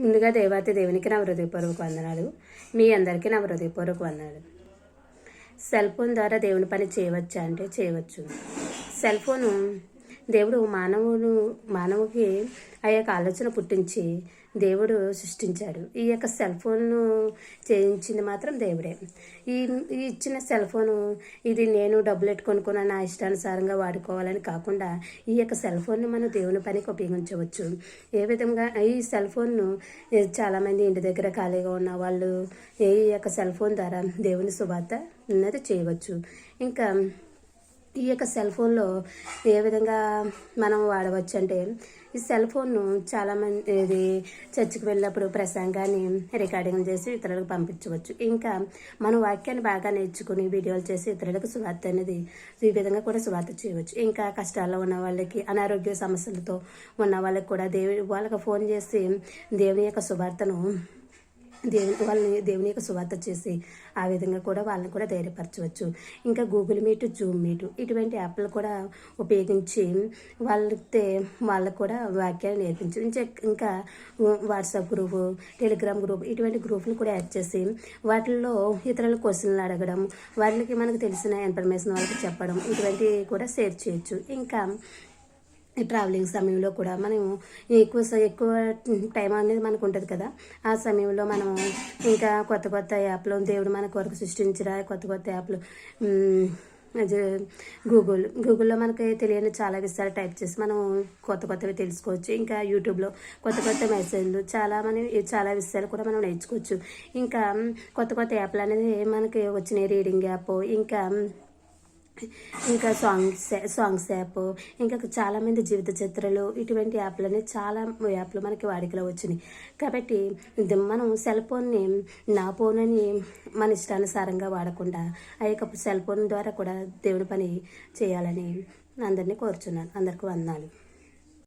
ముందుగా దేవాతి దేవునికి నా హృదయపూర్వక వందనాలు. మీ అందరికీ నా హృదయపూర్వక వందనాలు. సెల్ ఫోన్ ద్వారా దేవుని పని చేయవచ్చా అంటే చేయవచ్చు. సెల్ ఫోను దేవుడు మానవును మానవుకి ఆ యొక్క ఆలోచన పుట్టించి దేవుడు సృష్టించాడు. ఈ యొక్క సెల్ ఫోన్ను చేయించింది మాత్రం దేవుడే. ఈ ఈ ఇచ్చిన సెల్ ఫోను ఇది నేను డబ్బులు ఎట్టు నా ఇష్టానుసారంగా వాడుకోవాలని కాకుండా ఈ యొక్క సెల్ ఫోన్ని మనం దేవుని పనికి ఉపయోగించవచ్చు. ఏ విధంగా ఈ సెల్ ఫోన్ను చాలామంది ఇంటి దగ్గర ఖాళీగా ఉన్న వాళ్ళు ఈ యొక్క సెల్ ఫోన్ ద్వారా దేవుని శుభార్త ఉన్నది చేయవచ్చు. ఇంకా ఈ యొక్క సెల్ ఫోన్లో ఏ విధంగా మనం వాడవచ్చు అంటే ఈ సెల్ ఫోన్ను చాలామంది ఇది చర్చికి వెళ్ళినప్పుడు ప్రసంగాన్ని రికార్డింగ్ చేసి ఇతరులకు పంపించవచ్చు. ఇంకా మన వాక్యాన్ని బాగా నేర్చుకుని వీడియోలు చేసి ఇతరులకు సువార్త అనేది ఈ విధంగా కూడా సువార్త చేయవచ్చు. ఇంకా కష్టాల్లో ఉన్న వాళ్ళకి అనారోగ్య సమస్యలతో ఉన్న వాళ్ళకి కూడా దేవుడి వాళ్ళకి ఫోన్ చేసి దేవుని యొక్క సువార్తను దేవుని వాళ్ళని దేవుని యొక్క సువార్త చేసి ఆ విధంగా కూడా వాళ్ళని కూడా ధైర్యపరచవచ్చు. ఇంకా గూగుల్ మీట్ జూమ్ మీట్ ఇటువంటి యాప్లు కూడా ఉపయోగించి వాళ్ళతే వాళ్ళకు కూడా వాక్యాలు నేర్పించు ఇంకా ఇంకా వాట్సాప్ గ్రూప్ టెలిగ్రామ్ గ్రూప్ ఇటువంటి గ్రూపులు కూడా యాడ్ చేసి వాటిల్లో ఇతరుల క్వశ్చన్లు అడగడం వాళ్ళకి మనకు తెలిసిన ఇన్ఫర్మేషన్ వాళ్ళకి చెప్పడం ఇటువంటివి కూడా షేర్ చేయొచ్చు. ఇంకా ట్రావెలింగ్ సమయంలో కూడా మనం ఎక్కువ స- ఎక్కువ టైం అనేది మనకు ఉంటుంది కదా. ఆ సమయంలో మనం ఇంకా కొత్త కొత్త యాప్లు దేవుడు మన కొరకు సృష్టించిన కొత్త కొత్త యాప్లు అది గూగుల్ గూగుల్లో మనకి తెలియని చాలా విషయాలు టైప్ చేసి మనం కొత్త కొత్తవి తెలుసుకోవచ్చు. ఇంకా యూట్యూబ్లో కొత్త కొత్త మెసేజ్లు చాలా మనం చాలా విషయాలు కూడా మనం నేర్చుకోవచ్చు. ఇంకా కొత్త కొత్త యాప్లు అనేది మనకి వచ్చినాయి. రీడింగ్ యాప్ ఇంకా ఇంకా సాంగ్స్ సాంగ్స్ యాప్ ఇంకా చాలామంది జీవిత చిత్రాలు ఇటువంటి యాప్లు అనేవి చాలా యాప్లు మనకి వాడికలో వచ్చినాయి. కాబట్టి మనం సెల్ ఫోన్ని నా ఫోన్ అని మన ఇష్టానుసారంగా వాడకుండా ఆ యొక్క సెల్ ఫోన్ ద్వారా కూడా దేవుడి పని చేయాలని అందరినీ కోరుచున్నాను. అందరికీ వందాలు